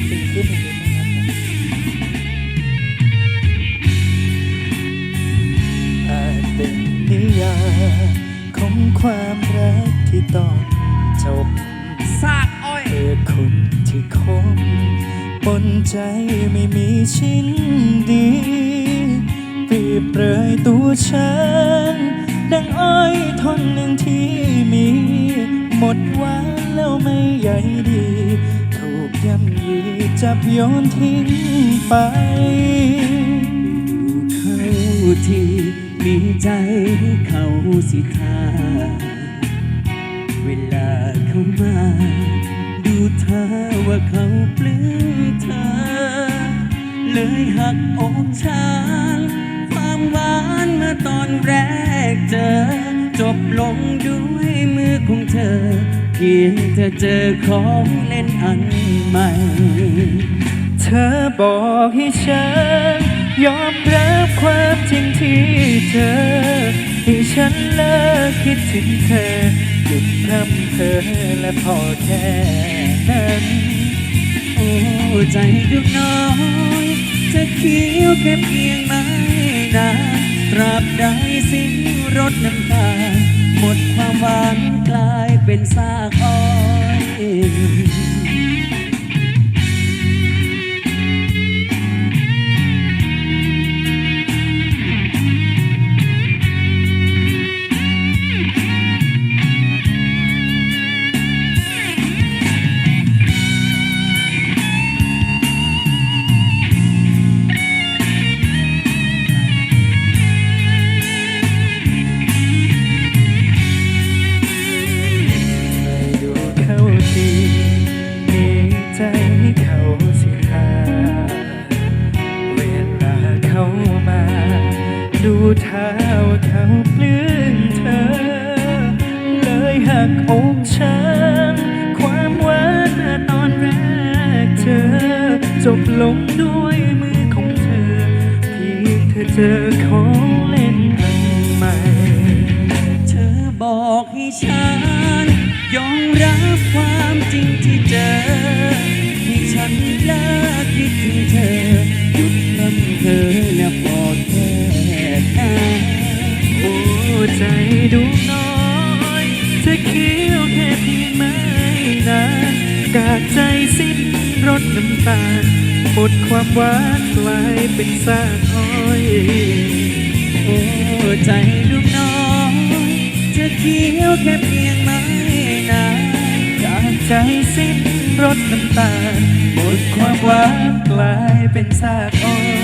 นตรีขึ้นหนึ่งเลยนะครับอาจเป็นนิยามของความรักที่ต้องจบสากอ้อยเธอคนที่คงบนใจไม่มีชิ้นดีเปรียบเปรยตัวฉันดังอ้อยท่อนหนึ่งที่มีหมดหวานแล้ว จับโยนทิ้งไปเขาที่มีใจเขาสิทาเวลาเขามา ดูเธอว่าเขาปลื้มเธอ เลยหักอกฉันความหวานเมื่อตอนแรกเจอ จบลงด้วยมือของเธอ เพียงเธอเจอของเล่นอันใหม่ ธอบอกให้ฉัน ยอมรับความจริงที่เจอให้ฉันเลิกคิดถึงเธอหยุดพร่ำเธอและพอแค่นั้นโอ้ใจดวงน้อย จะเคี้ยวแค่เพียงไม่นานตราบใดสิ้นรสน้ำตา หมดความหวานกลายเป็นซากอ้อย ดีมีใจให้เขาสิทาเวลาเขามา ดูเท้าเขาเปลื้มเธอ เลยหักอกฉัน ความหวานตอนแรกเจอจบลงด้วยมือของเธอเพียงเธอเจอของ ใจดูน้อยจะเคี้ยวแค่เพียงไม่นานกาดใจสิ้นรสน้ำตาลหมดความหวานกลายเป็นซากอ้อยโอ้ใจลูกน้อยจะเคี้ยวแค่เพียงไม่นานกาดใจสิ้นรสน้ำตาลหมดความหวานกลายเป็นซากอ้อย